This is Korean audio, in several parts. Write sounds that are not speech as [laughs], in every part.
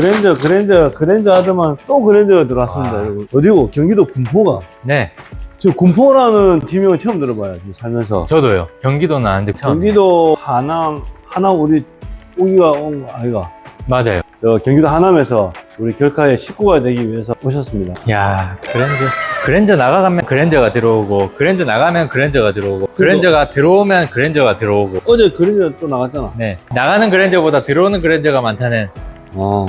그랜저, 그랜저, 그랜저 하더만 또 그랜저가 들어왔습니다. 아. 여러분. 어디고? 경기도 군포가. 네, 지금 군포라는 지명을 처음 들어봐요. 지금 살면서. 저도요. 경기도는 아는데 처음. 경기도 하남, 하남 우리 오기가 온 거 아이가. 맞아요. 저 경기도 하남에서 우리 결카의 식구가 되기 위해서 오셨습니다. 야, 그랜저. 그랜저 나가면 그랜저가 들어오고, 그랜저 나가면 그랜저가 들어오고, 그랜저가 들어오면 그랜저가 들어오고. 어제 그랜저 또 나갔잖아. 네, 나가는 그랜저보다 들어오는 그랜저가 많다는. 아,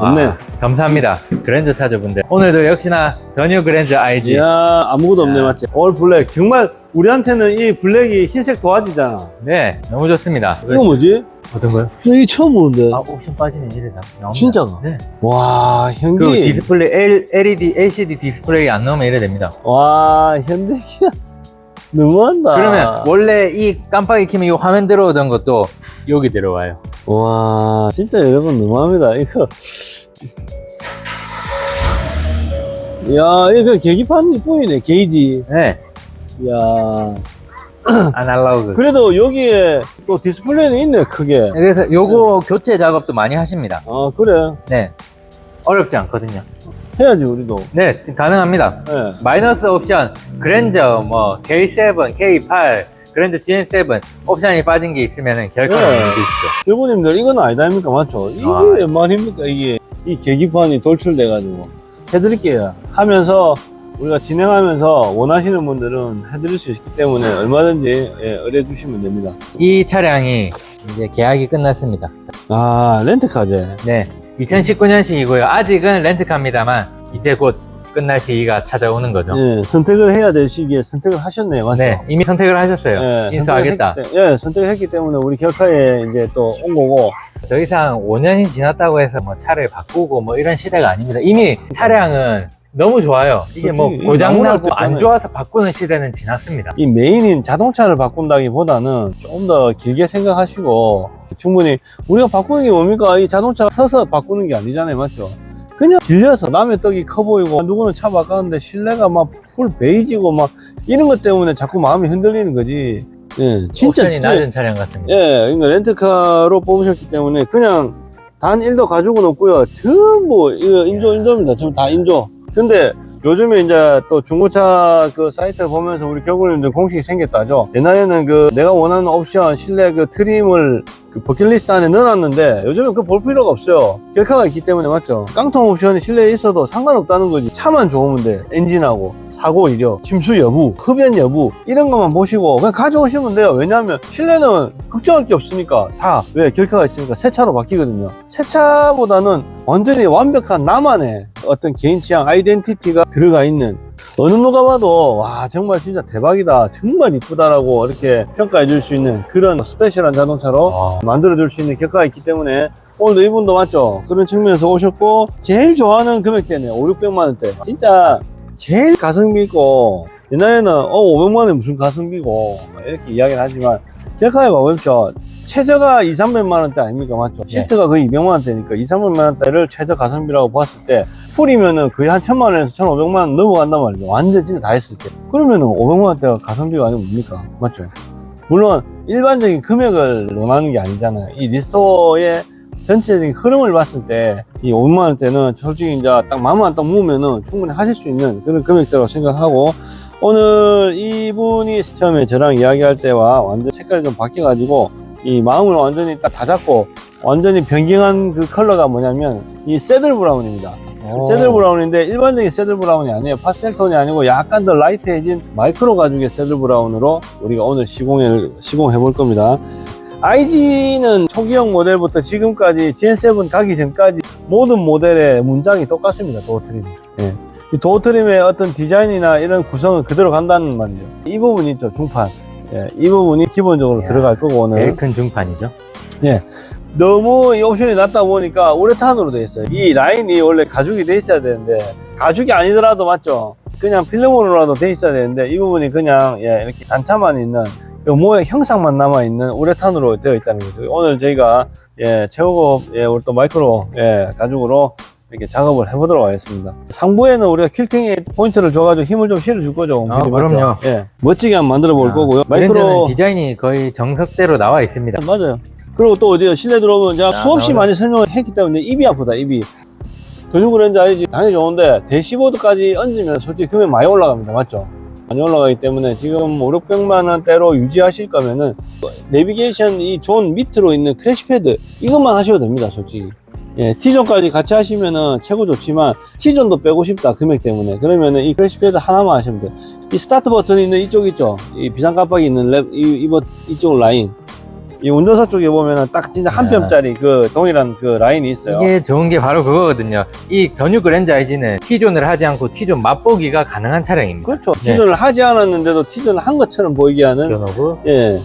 좋네. 아, 감사합니다. 그랜저 찾아분들. 오늘도 역시나 더 뉴 그랜저 IG. 이야, 아무것도 없네, 야. 맞지? 올 블랙. 정말 우리한테는 이 블랙이 흰색 도화지잖아. 네, 너무 좋습니다. 이거 뭐지? 어떤 거요? 나 이거 처음 보는데. 아, 옵션 빠지면 이래다. 나옵니다. 진짜가? 네. 와, 현기. 그 디스플레이, L, LED, LCD 디스플레이 안 넣으면 이래 됩니다. 와, 현대기아. [laughs] 너무한다. 그러면 원래 이 깜빡이 키면 이 화면 들어오던 것도 여기 들어와요. 와, 진짜 여러분 너무합니다. 이거. 야, 이거 계기판이 보이네, 게이지. 네, 야 [clears throat] 아날로그. 그래도 여기에 또 디스플레이는 있네, 크게. 그래서 요거 교체 작업도 많이 하십니다. 아, 그래. 네. 어렵지 않거든요. 해야지, 우리도. 네, 가능합니다. 예. 마이너스 옵션, 그랜저, 뭐, K7, K8, 그랜저 GN7 옵션이 빠진 게 있으면 결과를 네. 내주십시오. 일본님들, 이건 아니다, 아닙니까? 맞죠? 이게 아. 왜 말입니까? 이게. 이 계기판이 돌출돼가지고. 해드릴게요. 하면서, 우리가 진행하면서 원하시는 분들은 해드릴 수 있기 때문에 얼마든지 예, 의뢰 주시면 됩니다. 이 차량이 이제 계약이 끝났습니다. 아, 렌트카제. 네. 2019년식이고요. 아직은 렌트카입니다만, 이제 곧 끝날 시기가 찾아오는 거죠. 예, 선택을 해야 될 시기에 선택을 하셨네요, 맞죠? 네, 이미 선택을 하셨어요. 예, 인수하겠다. 선택을 했기 때- 예, 선택을 했기 때문에 우리 결카에 이제 또 온 거고. 더 이상 5년이 지났다고 해서 뭐 차를 바꾸고 뭐 이런 시대가 아닙니다. 이미 차량은 너무 좋아요. 이게 뭐 솔직히 고장나고 나무랄 안. 좋아서 바꾸는 시대는 지났습니다. 이 메인인 자동차를 바꾼다기보다는 좀 더 길게 생각하시고 충분히 우리가 바꾸는 게 뭡니까? 이 자동차 서서 바꾸는 게 아니잖아요, 맞죠? 그냥 질려서 남의 떡이 커 보이고 누구는 차 바꿨는데 실내가 막 풀 베이지고 막 이런 것 때문에 자꾸 마음이 흔들리는 거지. 예, 진짜 옵션이 낮은 차량 같습니다. 예, 그러니까 렌트카로 뽑으셨기 때문에 그냥 단 1도 가지고는 없고요. 전부 이거 인조 인조입니다. 전부 다 인조. 근데 요즘에 이제 또 중고차 그 사이트를 보면서 우리 결국은 공식이 생겼다죠. 옛날에는 그 내가 원하는 옵션 실내 그 트림을 그 버킷리스트 안에 넣어놨는데 요즘은 그 볼 필요가 없어요. 결카가 있기 때문에 맞죠. 깡통 옵션이 실내에 있어도 상관없다는 거지. 차만 좋으면 돼. 엔진하고 사고 이력, 침수 여부, 흡연 여부 이런 것만 보시고 그냥 가져오시면 돼요. 왜냐하면 실내는 걱정할 게 없으니까 다 왜 결카가 있으니까 새 차로 바뀌거든요. 새 차보다는 완전히 완벽한 나만의 어떤 개인 취향 아이덴티티가 들어가 있는 어느 누가 봐도 와 정말 진짜 대박이다. 정말 이쁘다라고 이렇게 평가해 줄 수 있는 그런 스페셜한 자동차로 아, 만들어 줄 수 있는 격가가 있기 때문에 오늘도 이분도 맞죠? 그런 측면에서 오셨고 제일 좋아하는 금액대네 5, 600만 원대. 진짜 제일 가성비 있고 옛날에는 어 500만 원이 무슨 가성비고 이렇게 이야기를 하지만 격가에 봐보십시오 최저가 2, 300만 원대 아닙니까 맞죠? 네. 시트가 거의 200만 원대니까 2, 300만 원대를 최저 가성비라고 봤을 때 풀이면은 거의 한 천만 원에서 1,500만 원 넘어간단 말이죠. 완전 진짜 다 했을 때. 그러면은 500만 원대가 가성비가 아니면 뭡니까? 맞죠? 물론 일반적인 금액을 논하는 게 아니잖아요. 이 리스토어의 전체적인 흐름을 봤을 때 이 500만 원대는 솔직히 이제 딱 마음만 딱 모으면은 충분히 하실 수 있는 그런 금액대라고 생각하고 오늘 이분이 처음에 저랑 이야기할 때와 완전 색깔이 좀 바뀌어가지고 이 마음을 완전히 딱 다 잡고 완전히 변경한 그 컬러가 뭐냐면 이 새들 브라운입니다. 오. 새들 브라운인데 일반적인 새들 브라운이 아니에요. 파스텔 톤이 아니고 약간 더 라이트해진 마이크로 가죽의 새들 브라운으로 우리가 오늘 시공을 시공해 볼 겁니다. IG는 초기형 모델부터 지금까지 GN7 가기 전까지 모든 모델의 문장이 똑같습니다. 도어트림. 예. 이 도어 트림의 어떤 디자인이나 이런 구성은 그대로 간다는 말이죠. 이 부분 있죠, 중판. 예, 이 부분이 기본적으로 이야, 들어갈 거고 오늘. 제일 큰 중판이죠. 너무 이 옵션이 낮다 보니까 우레탄으로 돼 있어요. 이 라인이 원래 가죽이 돼 있어야 되는데 가죽이 아니더라도 맞죠? 그냥 필름으로라도 돼 있어야 되는데 이 부분이 그냥 예, 이렇게 단차만 있는 그 모양 형상만 남아 있는 우레탄으로 되어 있다는 거죠. 오늘 저희가 예, 최고급 예, 우리 또 마이크로 예, 가죽으로 이렇게 작업을 해보도록 하겠습니다. 상부에는 우리가 퀼팅에 포인트를 줘가지고 힘을 좀 실어줄 거죠. 아, 그럼요. 예, 멋지게 한번 만들어 볼 아, 거고요. 마이크로 디자인이 거의 정석대로 나와 있습니다. 맞아요. 그리고 또 어디요? 실내 들어오면 제가 아, 수없이 나오네. 많이 설명을 했기 때문에 입이 아프다, 입이. 근육 그랜저 알지? 당연히 좋은데, 대시보드까지 얹으면 솔직히 금액 많이 올라갑니다. 맞죠? 많이 올라가기 때문에 지금 5, 600만 원대로 유지하실 거면은 내비게이션 이 존 밑으로 있는 크래시 패드 이것만 하셔도 됩니다, 솔직히. 예, T존까지 같이 하시면은 최고 좋지만 T존도 빼고 싶다 금액 때문에 그러면은 이 크래시 패드 하나만 하시면 돼요. 이 스타트 버튼이 있는 이쪽 있죠? 이 비상 깜빡이 있는 랩, 이, 이 버- 이쪽 라인. 이 운전석 쪽에 보면은 딱 진짜 한 네. 뼘짜리 그 동일한 그 라인이 있어요. 이게 좋은 게 바로 그거거든요. 이 더뉴 그랜저 IG는 T존을 하지 않고 T존 맛보기가 가능한 차량입니다. 그렇죠. 네. T존을 하지 않았는데도 T존을 한 것처럼 보이게 하는 견오브 예.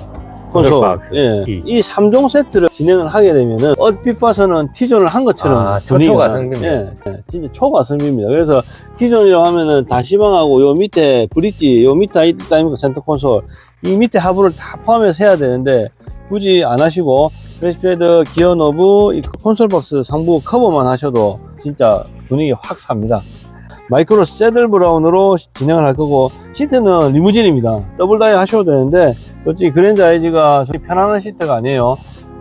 콘솔. 예. T. 이 3종 세트를 진행을 하게 되면은 얼핏 봐서는 T존을 한 것처럼 아, 분위기가 초가 나- 성비입니다. 예, 예, 진짜 초가 성비입니다. 그래서 T존이라고 하면은 다시방하고 요 밑에 브릿지, 요 밑에 있다 아닙니까 센터 콘솔 이 밑에 하부를 다 포함해서 해야 되는데 굳이 안 하시고 크래시패드, 기어 노브, 이 콘솔 박스 상부 커버만 하셔도 진짜 분위기 확 삽니다. 마이크로 새들 브라운으로 진행을 할 거고 시트는 리무진입니다. 더블 다이 하셔도 되는데 솔직히 그랜저 아이지가 편안한 시트가 아니에요.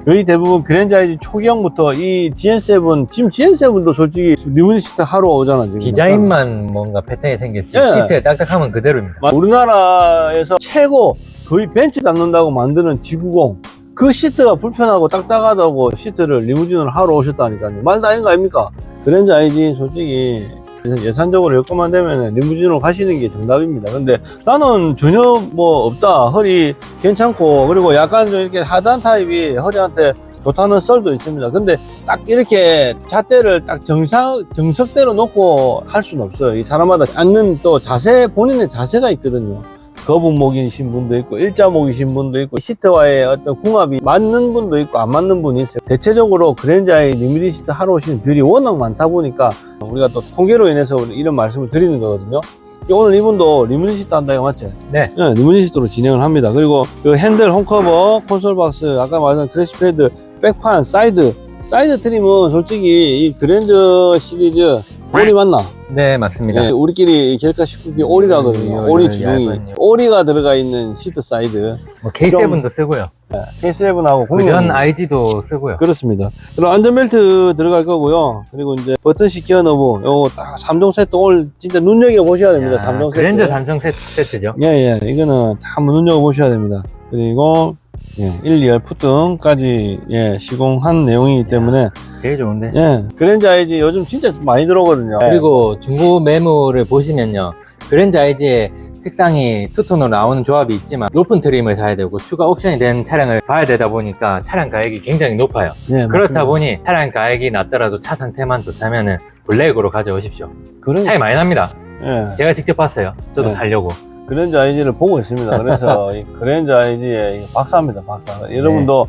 거의 대부분 그랜저 아이지 초기형부터 이 GN7 지금 GN7도 솔직히 리무진 시트 하러 오잖아 지금. 디자인만 뭔가 패턴이 생겼지 예. 시트에 딱딱하면 그대로입니다. 마- 우리나라에서 최고 거의 벤츠 잡는다고 만드는 G90 그 시트가 불편하고 딱딱하다고 시트를 리무진으로 하러 오셨다니까요 말도 아닌 거 아닙니까 그랜저 아이지 솔직히 예산적으로 여건만 되면 리무진으로 가시는 게 정답입니다. 근데 나는 전혀 뭐 없다. 허리 괜찮고 그리고 약간 좀 이렇게 하단 타입이 허리한테 좋다는 썰도 있습니다. 근데 딱 이렇게 잣대를 딱 정상 정석대로 놓고 할 수는 없어요. 이 사람마다 앉는 또 자세 본인의 자세가 있거든요 거북목이신 분도 있고 일자목이신 분도 있고 시트와의 어떤 궁합이 맞는 분도 있고 안 맞는 분이 있어요 대체적으로 그랜저의 리미디 시트 하러 오시는 비율이 워낙 많다 보니까 우리가 또 통계로 인해서 이런 말씀을 드리는 거거든요 오늘 이분도 리무진 시트 한다 이거 맞지? 네. 네, 리무진 시트로 진행을 합니다. 그리고 그 핸들, 홈커버, 콘솔 박스, 아까 말한 크래시 패드, 백판, 사이드. 사이드 트림은 솔직히 이 그랜저 시리즈 오리 맞나? 네 맞습니다. 예, 우리끼리 결카 19기 오리라거든요. 음, 오리 주둥이. 얇은 오리가 들어가 있는 시트 사이드. 뭐 K7도 쓰고요. K7하고 그전 IG도 쓰고요. 그렇습니다. 그리고 안전벨트 들어갈 거고요. 그리고 이제 버튼식 기어 너브. 요거 딱 3종 세트 오늘 진짜 눈여겨 보셔야 됩니다. 야, 삼 3종 세트. 그랜저 삼성 세트, 세트죠. 예, 예. 이거는 한번 눈여겨 보셔야 됩니다. 그리고, 예, 1, 2열 풋등까지, 예, 시공한 내용이기 때문에, 제일 좋은데. 예, 그랜저 아이지 요즘 진짜 많이 들어오거든요. 그리고 중고 매물을 보시면요. 그랜저 IG의 색상이 투톤으로 나오는 조합이 있지만 높은 트림을 사야 되고 추가 옵션이 된 차량을 봐야 되다 보니까 차량 가격이 굉장히 높아요. 예, 그렇다 맞습니다. 보니 차량 가격이 낮더라도 차 상태만 좋다면은 블랙으로 가져오십시오. 그런, 차이 많이 납니다. 예, 제가 직접 봤어요. 저도 네. 살려고. 그랜저 아이지를 보고 있습니다. 그래서 [laughs] 이 그랜저 아이지의 이 박사입니다, 박사. 여러분도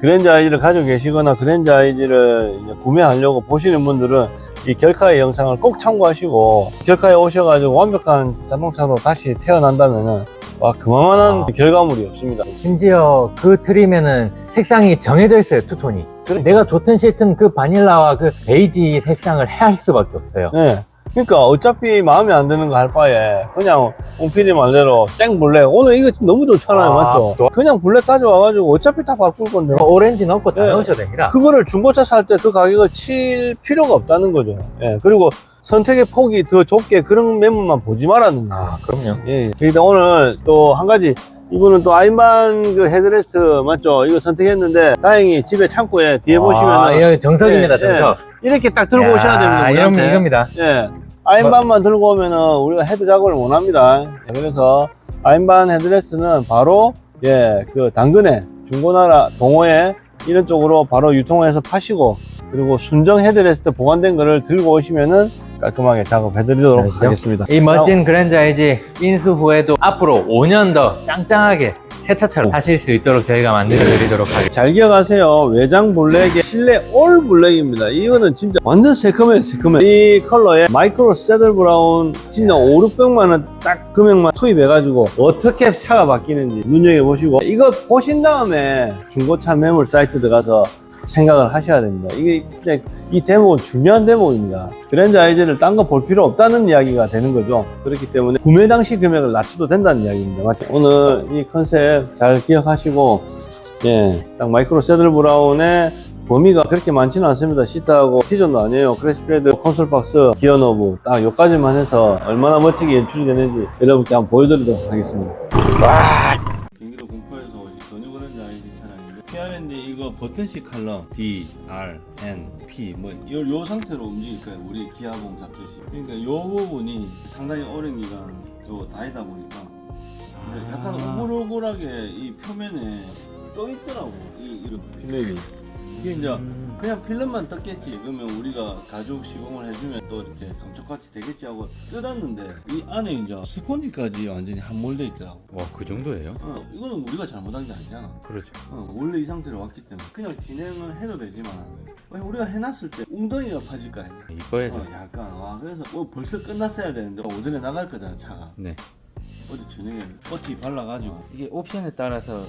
그랜저 아이지를 가지고 계시거나 그랜저 아이지를 구매하려고 보시는 분들은 이 결카의 영상을 꼭 참고하시고 결카에 오셔가지고 완벽한 자동차로 다시 태어난다면은 와 그만한 아. 결과물이 없습니다. 심지어 그 트림에는 색상이 정해져 있어요. 투톤이. 그래. 내가 좋든 싫든 그 바닐라와 그 베이지 색상을 해야 할 수밖에 없어요. 네. 그러니까 어차피 마음에 안 드는 거 할 바에 그냥 옹필이 말대로 생 블랙 오늘 이거 지금 너무 좋잖아요 아, 맞죠? 또- 그냥 블랙 가져와가지고 어차피 다 바꿀 건데 뭐 오렌지 넣고 다 네. 넣으셔도 됩니다. 그거를 중고차 살 때 그 가격을 칠 필요가 없다는 거죠 예 그리고 선택의 폭이 더 좁게 그런 매물만 보지 말았는데 아, 그럼요. 예 그러니까 오늘 또 한 가지 이분은 또 아이만 그 헤드레스트 맞죠? 이거 선택했는데 다행히 집에 창고에 뒤에 아, 보시면 이거 정석입니다, 예, 정석. 이렇게 딱 들고 야, 오셔야 됩니다 우리한테. 이겁니다. 예. 아임반만 들고 오면은 우리가 헤드 작업을 못 합니다. 예, 그래서 아임반 헤드레스는 바로 예, 그 당근에 중고나라 동호회 이런 쪽으로 바로 유통해서 파시고 그리고 순정 헤드레스트 보관된 거를 들고 오시면은 깔끔하게 작업해 드리도록? 하겠습니다. 이 멋진 그랜저 IG 인수 후에도 앞으로 5년 더 짱짱하게 새 차처럼 타실 수 있도록 저희가 만들어 드리도록 하겠습니다. 잘 기억하세요. 외장 블랙에 실내 올 블랙입니다. 이거는 진짜 완전 새콤해요, 새콤해. 이 컬러에 마이크로 새들 브라운 진짜 5, 600만 원 딱 금액만 투입해가지고 어떻게 차가 바뀌는지 눈여겨보시고 이거 보신 다음에 중고차 매물 사이트 들어가서 생각을 하셔야 됩니다. 이게 이 대목은 중요한 대목입니다. 그랜저 아이즈를 딴 거 볼 필요 없다는 이야기가 되는 거죠. 그렇기 때문에 구매 당시 금액을 낮춰도 된다는 이야기입니다. 맞죠? 오늘 이 컨셉 잘 기억하시고 예, 딱 마이크로 세들 브라운의 범위가 그렇게 많지는 않습니다. 시트하고 티존도 아니에요. 크래시패드, 콘솔 박스, 기어 노브 딱 여기까지만 해서 얼마나 멋지게 연출이 되는지 여러분께 한번 보여드리도록 하겠습니다. 경 버튼식 컬러 D, R, N, P 뭐 요, 요 상태로 움직일 거예요. 우리 기아봉 잡듯이. 그러니까 요 부분이 상당히 오랜 기간 요 다니다 보니까 근데 약간 오글오글하게 이 표면에 떠 있더라고 이 이런 필름이. 이게 이제 그냥 필름만 떴겠지. 그러면 우리가 가죽 시공을 해주면 또 이렇게 감쪽같이 되겠지 하고 뜯었는데 이 안에 이제 스펀지까지 완전히 함몰돼 있더라고. 와, 그 정도예요? 어, 이거는 우리가 잘못한 게 아니잖아. 그렇죠. 어, 원래 이 상태로 왔기 때문에 그냥 진행을 해도 되지만 왜 우리가 해놨을 때 웅덩이가 파질까 해. 이뻐야죠. 어, 약간 와 그래서 뭐 벌써 끝났어야 되는데 오전에 나갈 거잖아 차가. 네. 어제 저녁에 버티 발라가지고 이게 옵션에 따라서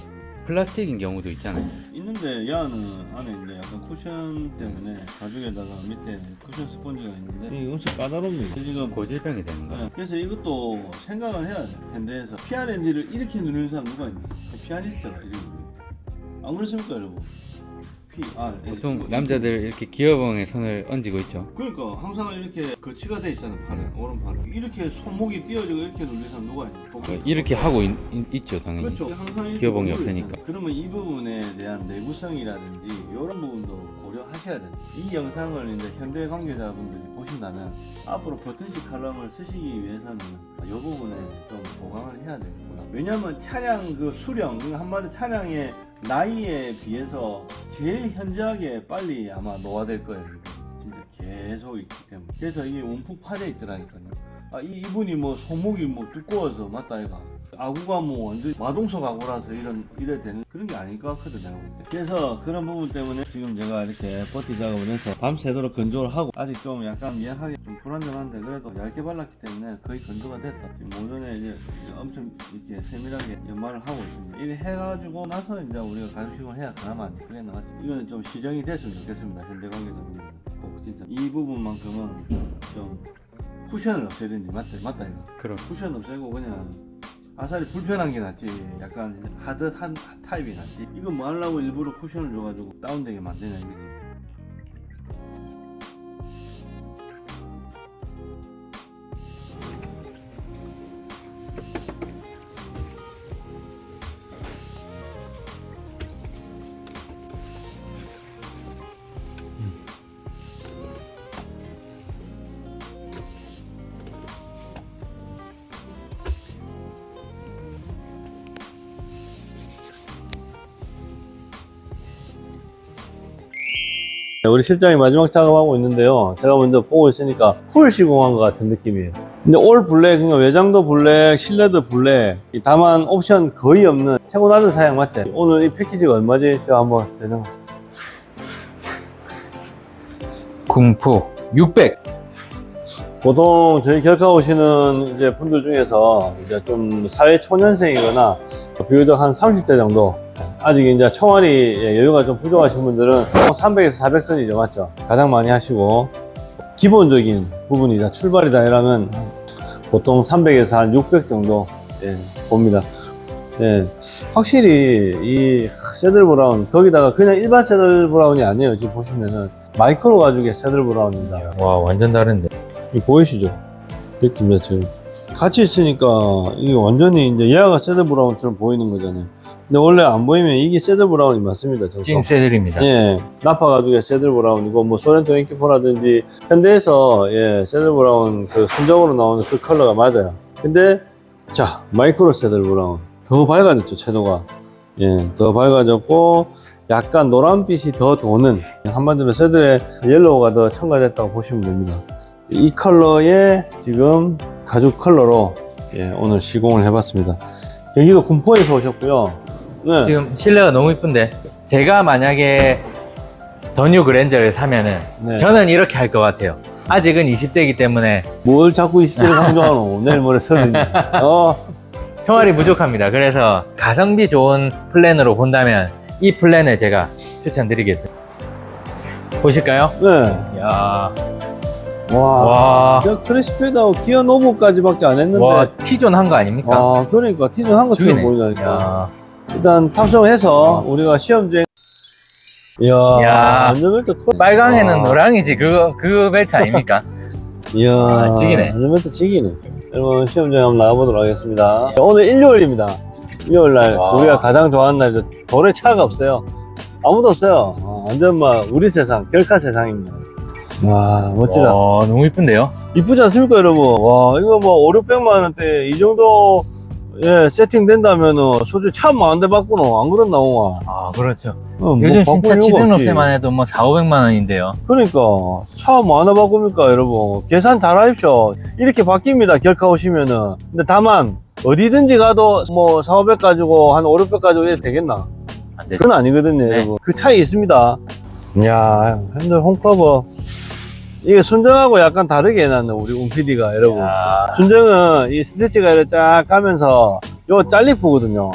플라스틱인 경우도 있잖아요. 있는데 야는 안에 이제 약간 쿠션 때문에 가죽에다가 밑에 쿠션 스펀지가 있는데 이게 엄청 까다롭네. 지금 고질병이 되는 거예요. 네, 그래서 이것도 생각을 해야 돼. 현대에서 PRND를 이렇게 누르는 사람 누가 있나? 피아니스트가 이렇게 누르. 안 그렇습니까, 여러분? PR. 보통 남자들 이렇게 기어봉에 손을 얹고 있죠. 그러니까 항상 이렇게 거치가 돼 있잖아, 팔에 오른팔에. 이렇게 손목이 띄어지고 이렇게 누르는 사람 누가 있나? 어, 이렇게 하고 있, 죠 당연히. 그렇죠. 항상 이렇게 기어봉이 누르고 없으니까. 그러면 이 부분에 대한 내구성이라든지 이런 부분도 고려하셔야 돼요. 이 영상을 이제 현대 관계자분들이 보신다면 앞으로 버튼식 칼럼을 쓰시기 위해서는 이 부분에 좀 보강을 해야 되겠구나. 왜냐면 차량 그 수령, 그러니까 한마디 차량의 나이에 비해서 제일 현저하게 빨리 아마 노화될 거예요. 진짜 계속 있기 때문에. 그래서 이게 움푹 파져 있더라니까요. 아, 이, 이분이 뭐 손목이 뭐 두꺼워서 맞다 이가 아구가 뭐 완전 마동석 아구라서 이런 이래 되는 그런 게 아닐 것 같거든 내가 볼 때. 그래서 그런 부분 때문에 지금 제가 이렇게 버티 작업을 해서 밤새도록 건조를 하고 아직 좀 약간 미약하게 좀 불안정한데 그래도 얇게 발랐기 때문에 거의 건조가 됐다. 지금 오전에 이제 엄청 이렇게 세밀하게 연마를 하고 있습니다. 이게 해가지고 나서 이제 우리가 가죽식을 해야 그나마 안 그래 나갔지. 이거는 좀 시정이 됐으면 좋겠습니다. 현대 관계자분들 꼭 진짜 이 부분만큼은 좀 쿠션을 없애야 되는지 맞다 맞다 이거. 그럼. 쿠션 없애고 그냥 아사리 불편한 게 낫지. 약간 하드한 타입이 낫지. 이거 뭐 하려고 일부러 쿠션을 줘가지고 다운되게 만드냐 이거지 우리 실장이 마지막 작업하고 있는데요. 제가 먼저 보고 있으니까 풀 시공한 것 같은 느낌이에요. 근데 올 블랙, 그러니까 외장도 블랙, 실내도 블랙, 이 다만 옵션 거의 없는 최고 낮은 사양 맞지? 오늘 이 패키지가 얼마지? 제가 한번 대장. 궁포 600. 보통 저희 결카 오시는 이제 분들 중에서 이제 좀 사회 초년생이거나 비교적 한 30대 정도 아직 이제 총알이 여유가 좀 부족하신 분들은 300에서 400선이죠 맞죠 가장 많이 하시고 기본적인 부분이다 출발이다 이러면 보통 300에서 한 600 정도 예, 봅니다 예, 확실히 이 새들 브라운 거기다가 그냥 일반 새들 브라운이 아니에요 지금 보시면은 마이크로 가죽의 새들 브라운입니다 와, 완전 다른데. 이 보이시죠? 느낌 자체가. 같이 있으니까 이게 완전히 이제 얘가 세드 브라운처럼 보이는 거잖아요. 근데 원래 안 보이면 이게 세드 브라운이 맞습니다. 저거. 찐 쇠들입니다. 예, 나파 가죽의 세드 브라운이고 뭐 소렌토 인키포라든지 현대에서 예 세드 브라운 그 순정으로 나오는 그 컬러가 맞아요. 근데 자 마이크로 세드 브라운 더 밝아졌죠 채도가 예 더 밝아졌고 약간 노란빛이 더 도는 한마디로 세드의 옐로우가 더 첨가됐다고 보시면 됩니다. 이 컬러의 지금 가죽 컬러로 예, 오늘 시공을 해봤습니다. 경기도 군포에서 오셨고요. 네. 지금 실내가 너무 이쁜데 제가 만약에 더뉴 그랜저를 사면은 네. 저는 이렇게 할 것 같아요. 아직은 20대이기 때문에 뭘 자꾸 20대를 강조하노? [laughs] 내일 모레 서른인데. [laughs] 어, 총알이 부족합니다. 그래서 가성비 좋은 플랜으로 본다면 이 플랜을 제가 추천드리겠습니다. 보실까요? 네. 야, 와. 와, 저 크래시패드하고 기어 노브까지밖에 안 했는데. 와 T존 한 거 아닙니까? 아, 그러니까 티전 한 것처럼 죽이네. 보이다니까. 야, 일단 탑승해서 우리가 시험주행 이야 야. 안전벨트 커 빨강에는 아. 노랑이지 그거 그 벨트 아닙니까? [laughs] 이야 아, 지기네. 안전벨트 지기네 여러분 시험주행 한번 나가보도록 하겠습니다 오늘 일요일입니다 일요일날 와. 우리가 가장 좋아하는 날 도로에 차가 없어요 아무도 없어요 어, 완전 막 우리 세상 결카 세상입니다 와 멋지다 와 너무 이쁜데요? 이쁘지 않습니까 여러분 와 이거 뭐 5, 600만 원대 이 정도 예 세팅 된다면은 솔직히 차 많은데 바꾸노. 안 그렇나 옹아 아 그렇죠. 어, 뭐 요즘 바꿀 신차 이유가 취등록세만 해도 뭐 4, 500만 원인데요. 그러니까. 차 뭐 하나 바꿉니까 여러분? 계산 잘 하십시오. 이렇게 바뀝니다 결카 오시면은. 근데 다만 어디든지 가도 뭐 4, 500 가지고 한 5, 600 가지고 이래 되겠나? 안 되죠. 그건 아니거든요 네. 여러분. 그 차이 있습니다. 이야 핸들 홈커버 이게 순정하고 약간 다르게 해놨네 우리 웅PD가 여러분 야, 순정은 이 스티치가 이렇게 쫙 가면서 요 잘리프거든요.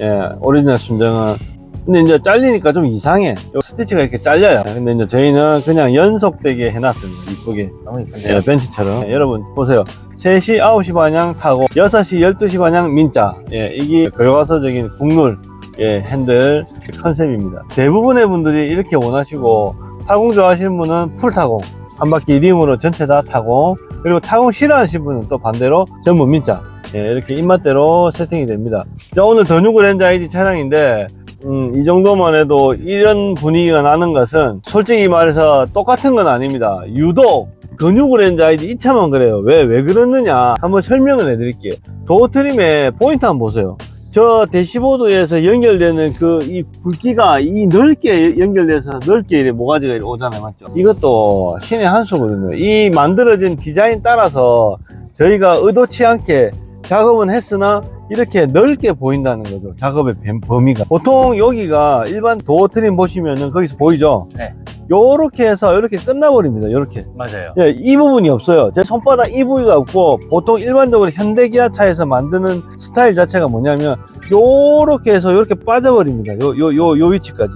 예, 오리지널 순정은. 근데 이제 잘리니까 좀 이상해. 요 스티치가 이렇게 잘려요. 근데 이제 저희는 그냥 연속되게 해놨습니다. 이쁘게. 너무 예, 벤치처럼. 예, 여러분, 보세요. 3시, 9시 반향 타고, 6시, 12시 반향 민자. 예, 이게 교과서적인 국룰, 예, 핸들 컨셉입니다. 대부분의 분들이 이렇게 원하시고, 타공 좋아하시는 분은 풀 타공. 한 바퀴 림으로 전체 다 타고, 그리고 타공 싫어하시는 분은 또 반대로 전부 민자. 예, 이렇게 입맛대로 세팅이 됩니다. 자, 오늘 더뉴그 렌즈 IG 차량인데, 음, 이 정도만 해도 이런 분위기가 나는 것은 솔직히 말해서 똑같은 건 아닙니다. 유독 근육 렌즈 아이디 이 차만 그래요. 왜, 왜 그러느냐? 한번 설명을 해드릴게요. 도어 트림의 포인트 한번 보세요. 저 대시보드에서 연결되는 그 이 굵기가 이 넓게 연결돼서 넓게 이렇게 모가지가 이렇게 오잖아요. 맞죠? 이것도 신의 한 수거든요. 이 만들어진 디자인 따라서 저희가 의도치 않게 작업은 했으나 이렇게 넓게 보인다는 거죠. 작업의 범- 범위가. 보통 여기가 일반 도어 트림 보시면은 거기서 보이죠? 네. 요렇게 해서 이렇게 끝나버립니다. 요렇게. 맞아요 예, 이 부분이 없어요. 제 손바닥 이 부위가 없고 보통 일반적으로 현대 기아차에서 만드는 스타일 자체가 뭐냐면 요렇게 해서 요렇게 빠져버립니다. 요 요 요 요 위치까지.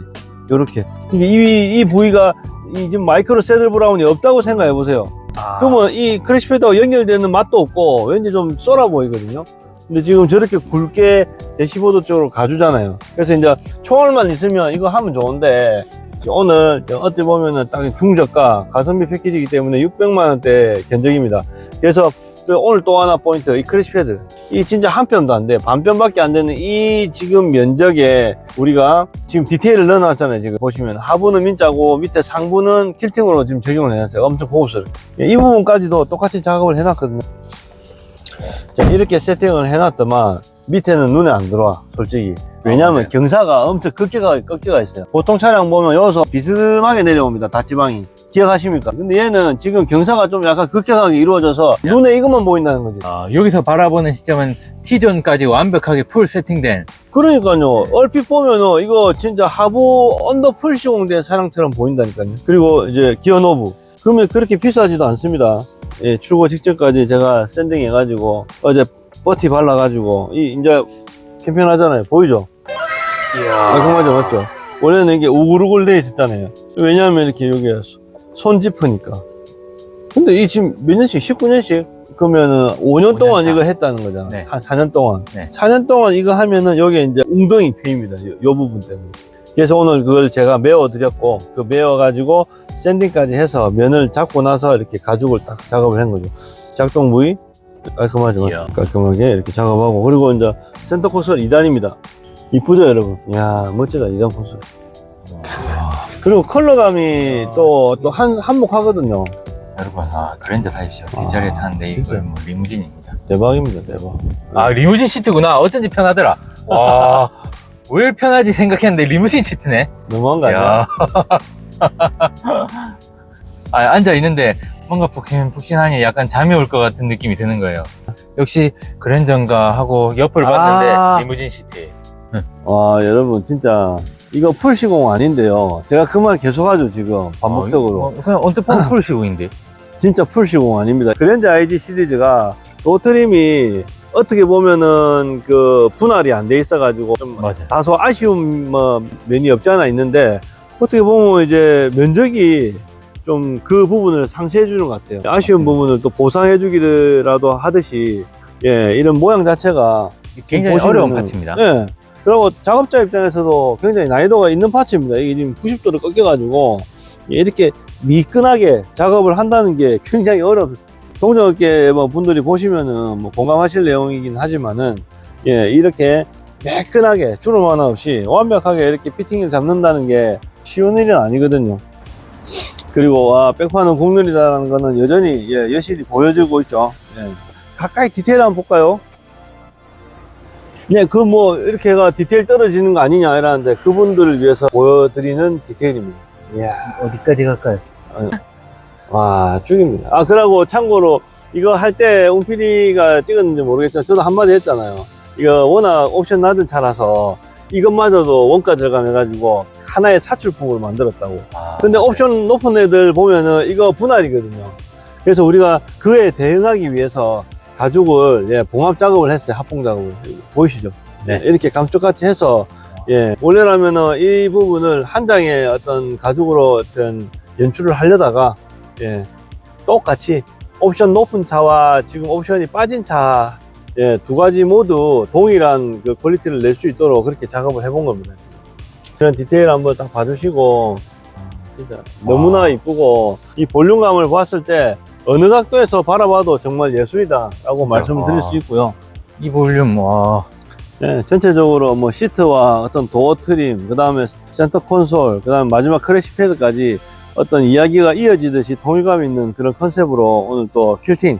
요렇게. 그러니까 이, 이 부위가 이 지금 마이크로 새들 브라운이 없다고 생각해 보세요. 아, 그러면 이 크래시 패드가 연결되는 맛도 없고 왠지 좀 쏠아 보이거든요. 근데 지금 저렇게 굵게 대시보드 쪽으로 가주잖아요. 그래서 이제 총알만 있으면 이거 하면 좋은데 오늘 어찌 보면은 딱 중저가 가성비 패키지이기 때문에 600만 원대 견적입니다. 그래서 그 오늘 또 하나 포인트 이 크래시 패드 이 진짜 한 편도 안 돼. 반 편밖에 안 되는 이 지금 면적에 우리가 지금 디테일을 넣어놨잖아요. 지금 보시면 하부는 민자고 밑에 상부는 킬팅으로 지금 적용을 해놨어요. 엄청 고급스럽게. 예, 이 부분까지도 똑같이 작업을 해놨거든요. 자, 이렇게 세팅을 해놨더만 밑에는 눈에 안 들어와, 솔직히. 왜냐면 아, 네. 경사가 엄청 꺾여가, 꺾여가 있어요. 보통 차량 보면 여기서 비스듬하게 내려옵니다, 다지방이. 기억하십니까? 근데 얘는 지금 경사가 좀 약간 급격하게 이루어져서 야. 눈에 이것만 보인다는 거지. 아, 여기서 바라보는 시점은 T존까지 완벽하게 풀 세팅된 그러니까요. 얼핏 보면은 이거 진짜 하부 언더 풀 시공된 차량처럼 보인다니까요. 그리고 이제 기어 노브. 그러면 그렇게 비싸지도 않습니다. 예, 출고 직전까지 제가 샌딩 해가지고 어제 버티 발라가지고 이 이제 캠페인하잖아요. 보이죠? 깔끔하죠, 맞죠? 원래는 이게 우글우글 돼 있었잖아요. 왜냐하면 이렇게 여기 손 짚으니까. 근데 이 지금 몇 년씩? 19년씩? 그러면은 5년 동안 5년 차. 이거 했다는 거잖아. 네. 한 4년 동안. 네. 4년 동안 이거 하면은 여기 이제 웅덩이 페입니다. 요, 요 부분 때문에. 그래서 오늘 그걸 제가 메워 드렸고, 그 메워 가지고 샌딩까지 해서 면을 잡고 나서 이렇게 가죽을 딱 작업을 한 거죠. 작동 부위 깔끔하죠. 맞죠? 이야. 깔끔하게 이렇게 작업하고, 그리고 이제 센터 콘솔 2단입니다. 이쁘죠, 여러분? 이야, 멋지다, 2단 콘솔. 그리고 컬러감이 또, 또 한, 한몫하거든요. 여러분 아 그랜저 사십시오 아, 디젤에 타는데 진짜. 뭐 리무진입니다 대박입니다, 대박. 아 리무진 시트구나 어쩐지 편하더라 와왜 [laughs] 편하지 생각했는데 리무진 시트네 너무한 거 아니야? 야. [laughs] 아, 앉아 있는데 뭔가 푹신푹신하니 약간 잠이 올 것 같은 느낌이 드는 거예요. 역시 그랜저인가 하고 옆을 봤는데 아. 리무진 시트. 와, 여러분, 진짜. 이거 풀 시공 아닌데요. 제가 그 말 계속 하죠, 지금. 반복적으로. 어, 그냥 언뜻 보면 풀 시공인데. [laughs] 진짜 풀 시공 아닙니다. 그랜저 IG 시리즈가 로트림이 어떻게 보면은 그 분할이 안 돼 있어가지고 좀 맞아요. 다소 아쉬운 뭐 면이 없지 않아 있는데 어떻게 보면 이제 면적이 좀 그 부분을 상쇄해 주는 것 같아요. 아쉬운 부분을 또 보상해 주기라도 하듯이 예, 이런 모양 자체가 굉장히 어려운 파츠입니다. 예. 그리고 작업자 입장에서도 굉장히 난이도가 있는 파츠입니다. 이게 지금 90도를 꺾여가지고 이렇게 미끈하게 작업을 한다는 게 굉장히 어렵습니다. 동종업계 뭐 분들이 보시면은 뭐 공감하실 내용이긴 하지만은 예 이렇게 매끈하게 주름 하나 없이 완벽하게 이렇게 피팅을 잡는다는 게 쉬운 일은 아니거든요. 그리고 아, 백판은 국룰이다라는 거는 여전히 예, 여실히 보여지고 있죠. 예. 가까이 디테일 한번 볼까요? 네, 그 뭐 이렇게가 디테일 떨어지는 거 아니냐 이러는데 그분들을 위해서 보여드리는 디테일입니다. 이야, 어디까지 갈까요? 와 죽입니다. 아 그러고 참고로 이거 할 때 웅PD가 찍었는지 모르겠지만 저도 한마디 했잖아요. 이거 워낙 옵션 낮은 차라서 이것마저도 원가 절감해가지고 하나의 사출품으로 만들었다고. 아, 근데 옵션 높은 애들 보면은 이거 분할이거든요. 그래서 우리가 그에 대응하기 위해서 가죽을 예, 봉합 작업을 했어요. 합봉 작업을. 보이시죠? 네. 이렇게 감쪽같이 해서 예, 원래라면은 이 부분을 한 장의 어떤 가죽으로 어떤 연출을 하려다가 예, 똑같이 옵션 높은 차와 지금 옵션이 빠진 차 예, 두 가지 모두 동일한 그 퀄리티를 낼 수 있도록 그렇게 작업을 해본 겁니다. 지금. 그런 디테일 한번 딱 봐주시고 진짜 너무나 이쁘고 이 볼륨감을 봤을 때 어느 각도에서 바라봐도 정말 예술이다 라고 말씀을 드릴 와. 수 있고요. 이 볼륨 와 예, 전체적으로 뭐 시트와 어떤 도어 트림, 그 다음에 센터 콘솔, 그 다음에 마지막 크래시 패드까지 어떤 이야기가 이어지듯이 통일감 있는 그런 컨셉으로 오늘 또 퀼팅.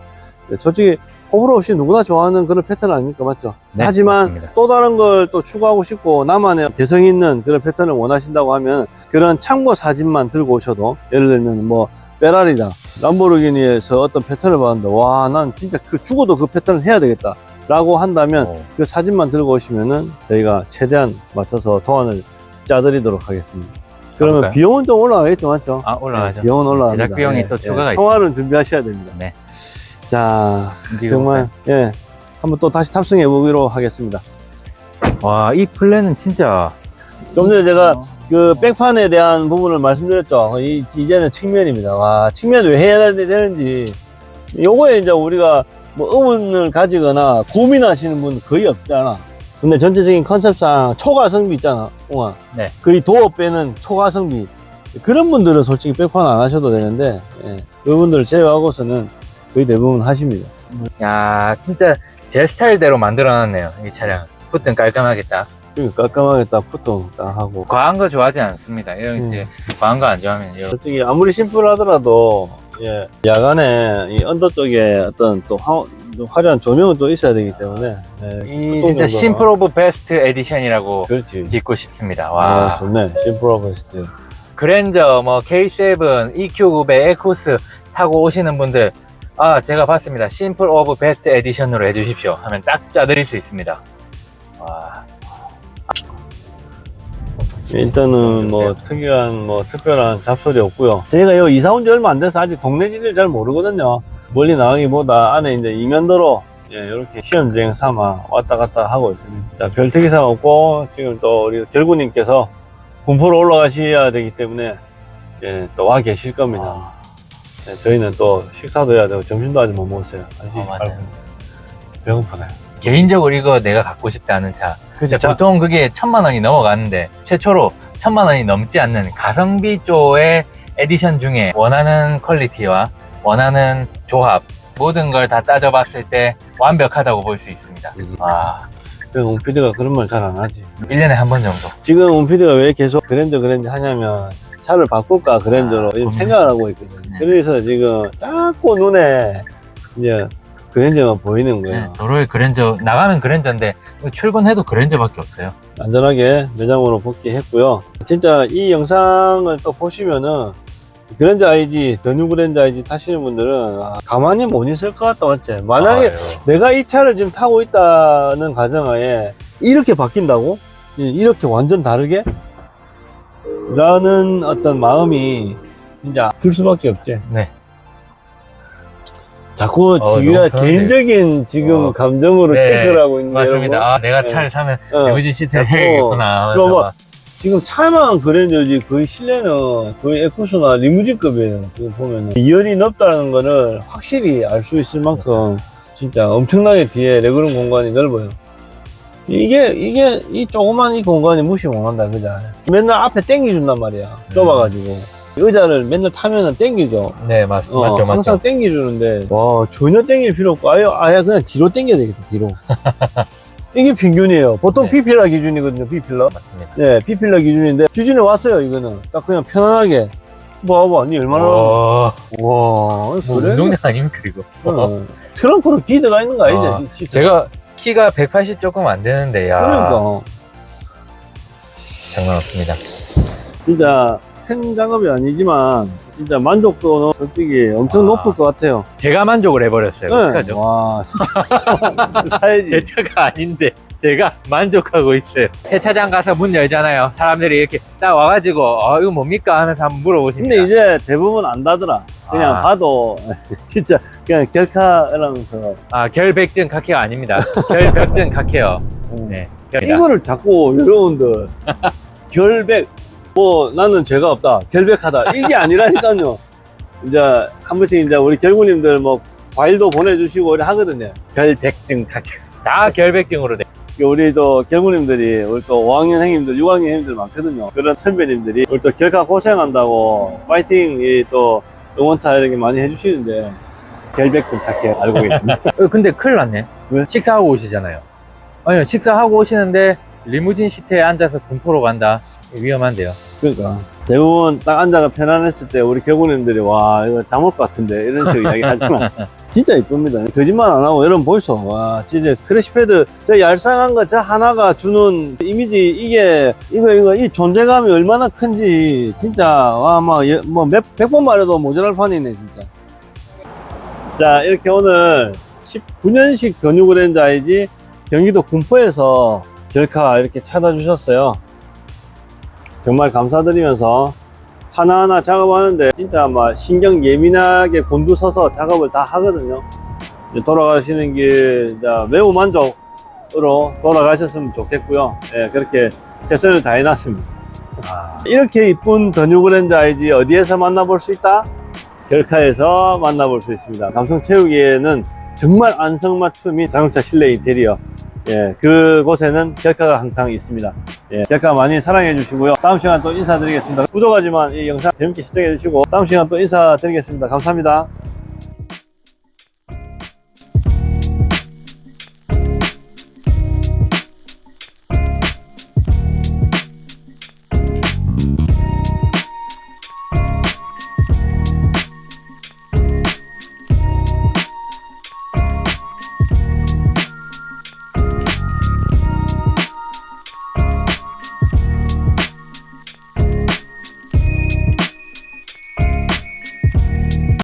예, 솔직히 호불호 없이 누구나 좋아하는 그런 패턴 아닙니까? 맞죠? 네, 하지만 맞습니다. 또 다른 걸 또 추구하고 싶고 나만의 개성 있는 그런 패턴을 원하신다고 하면 그런 참고 사진만 들고 오셔도 예를 들면 뭐 페라리다, 람보르기니에서 어떤 패턴을 봤는데 와, 난 진짜 그 죽어도 그 패턴을 해야 되겠다. 라고 한다면 어. 그 사진만 들고 오시면은 저희가 최대한 맞춰서 도안을 짜드리도록 하겠습니다. 그러면 가볼까요? 비용은 좀 올라가겠죠, 맞죠? 아 올라가죠. 네, 비용은 올라갑니다. 제작 비용이 또 추가가 있죠. 청화는 준비하셔야 됩니다. 네. 자, 정말 예, 한번 또 다시 탑승해 보기로 하겠습니다. 와 이 플랜은 진짜 좀 전에 제가 그 백판에 대한 부분을 말씀드렸죠. 이, 이제는 측면입니다. 와, 측면 왜 해야 되는지. 요거에 이제 우리가 뭐 의문을 가지거나 고민하시는 분 거의 없잖아. 근데 전체적인 컨셉상 초가성비 있잖아, 웅아. 네. 거의 도어 빼는 초가성비. 그런 분들은 솔직히 백판 안 하셔도 되는데, 예, 그분들을 제외하고서는 거의 대부분 하십니다. 야 진짜 제 스타일대로 만들어놨네요 이 차량 푸튼 깔끔하게 딱 그리고 깔끔하게 딱 푸통 딱 하고. 과한 거 좋아하지 않습니다. 이런 음. 이제 과한 거 안 좋아하면 이런 솔직히 아무리 심플하더라도 예, 야간에 이 언더 쪽에 어떤 또 화, 좀 화려한 조명은 또 있어야 되기 때문에 예, 이 보통 진짜 심플 오브 베스트 에디션이라고 그렇지. 짓고 싶습니다. 아 와. 좋네. 심플하버스트. 그랜저 뭐 K7 EQ900 에코스 타고 오시는 분들 아 제가 봤습니다. 심플 오브 베스트 에디션으로 해주십시오 하면 딱 짜드릴 수 있습니다. 와 일단은 뭐 특이한 뭐 특별한 잡소리 없고요 저희가 이거 이사 온 지 얼마 안 돼서 아직 동네 지리를 잘 모르거든요 멀리 나가기보다 안에 이제 이면도로 예, 이렇게 시험 주행 삼아 왔다 갔다 하고 있습니다. 자, 별 특이사항 없고, 지금 또 우리 결구님께서 군포로 올라가셔야 되기 때문에, 예, 또 와 계실 겁니다. 아, 네, 저희는 또 식사도 해야 되고 점심도 아직 못 먹었어요. 아직 어, 맞아요. 배고프네요. 개인적으로 이거 내가 갖고 싶다는 차 그죠? 보통 그게 천만 원이 넘어가는데 최초로 천만 원이 넘지 않는 가성비 쪽의 에디션 중에 원하는 퀄리티와 원하는 조합 모든 걸 다 따져봤을 때 완벽하다고 볼 수 있습니다. 와, 웅피디가 그런 말 잘 안 하지. 1년에 한 번 정도. 지금 웅피디가 왜 계속 그랜저 그랜저 하냐면 차를 바꿀까 그랜저로 아. 생각을 하고 있거든요. 네. 그래서 지금 자꾸 눈에 이제 그랜저만 보이는 네, 거예요. 도로에 그랜저, 나가면 그랜저인데 출근해도 그랜저밖에 없어요. 안전하게 매장으로 복귀했고요. 진짜 이 영상을 또 보시면은 그랜저 IG, 더 뉴 그랜저 IG 타시는 분들은 아, 가만히 못 있을 것 같다 맞지? 만약에 아유, 내가 이 차를 지금 타고 있다는 가정하에 이렇게 바뀐다고? 예, 이렇게 완전 다르게? 라는 어떤 마음이 진짜 들 수밖에 없지. 네. 자꾸 어, 지가 너무? 개인적인 지금 어. 감정으로 네, 체크를 하고 있는 맞습니다. 아, 내가 네. 차를 사면 어. 레무진 시트를 자꾸 해야겠구나. 그럼 뭐- 하면서 지금 차만 그랜저지 거의 실내는 거의 에쿠스나 리무진급이에요. 지금 보면은 이열이 넓다는 거를 확실히 알 수 있을 만큼 진짜 엄청나게 뒤에 레그룸 공간이 넓어요. 이게 이게 이 조그만 이 공간이 무시 못한다 그자 맨날 앞에 땡겨준단 말이야 좁아가지고 의자를 맨날 타면은 땡기죠 네, 맞, 어, 맞죠, 항상 맞죠. 땡겨주는데 와 전혀 땡길 필요 없고 아예, 아예 그냥 뒤로 땡겨야 되겠다 뒤로 [laughs] 이게平均이에요 보통 네. B필러 기준이거든요 B필러 맞습니다. 네 B필러 기준인데 기준에 왔어요 이거는 딱 그냥 편안하게 봐봐 니 얼마나 와, 와 뭐 그래? 운동장 아닙니까, 이거? 어. 트렁크로 기대가 있는 거 아니지? 아, 이 진짜. 제가 키가 180 조금 안 되는데, 야. 그러니까 장난 없습니다. 진짜 큰 작업이 아니지만 진짜 만족도는 솔직히 엄청 아. 높을 것 같아요. 제가 만족을 해버렸어요. 어떡하죠? 와 진짜 [laughs] 사야지. 제 차가 아닌데 제가 만족하고 있어요. 세차장 가서 문 열잖아요. 사람들이 이렇게 딱 와가지고 어 이거 뭡니까 하면서 한번 물어보십니다. 근데 이제 대부분 안 다더라. 그냥 아. 봐도 [laughs] 진짜 그냥 결카라면서 아 결백증 카케어 아닙니다. 결백증 카케어. 네. 이거를 자꾸 여러분들 [laughs] 결백 뭐 나는 죄가 없다 결백하다 이게 아니라니까요. [laughs] 이제 한 번씩 이제 우리 결구님들 뭐 과일도 보내주시고 이래 하거든요. 결백증 각다 결백증으로 돼. 우리도 결구님들이 우리 또 5학년 형님들, 6학년 형님들 많거든요. 그런 선배님들이 우리 또 결과 고생한다고 파이팅 이또 응원차 이렇게 많이 해주시는데 결백증 착해 알고 계십니다. [laughs] 어, 근데 큰일 났네. 왜? 식사하고 오시잖아요. 아니요 식사하고 오시는데 리무진 시트에 앉아서 분포로 간다. 위험한데요. 그러니까 대부분 딱 앉아가 편안했을 때 우리 결구님들이 와 이거 잠올 것 같은데 이런 식으로 [laughs] 이야기 하지만 진짜 이쁩니다. 거짓말 안 하고 여러분 보이소. 와 진짜 크래시패드 저 얄쌍한 거 저 하나가 주는 이미지 이게 이거 이거 이 존재감이 얼마나 큰지 진짜 와막뭐몇 백번 말해도 모자랄 판이네 진짜. 자 이렇게 오늘 19년식 더뉴그랜드 아이지 경기도 군포에서 결카 이렇게 찾아주셨어요. 정말 감사드리면서 하나하나 작업하는데 진짜 막 신경 예민하게 곤두서서 작업을 다 하거든요. 돌아가시는 길 매우 만족으로 돌아가셨으면 좋겠고요. 예, 그렇게 최선을 다해놨습니다. 아, 이렇게 이쁜 더뉴그랜드 아이지 어디에서 만나볼 수 있다? 결카에서 만나볼 수 있습니다. 감성체육에는 정말 안성맞춤 및 자동차 실내 인테리어 예, 그곳에는 결카가 항상 있습니다. 예, 결카 많이 사랑해 주시고요. 다음 시간 또 인사드리겠습니다. 부족하지만 이 영상 재밌게 시청해 주시고 다음 시간 또 인사드리겠습니다. 감사합니다.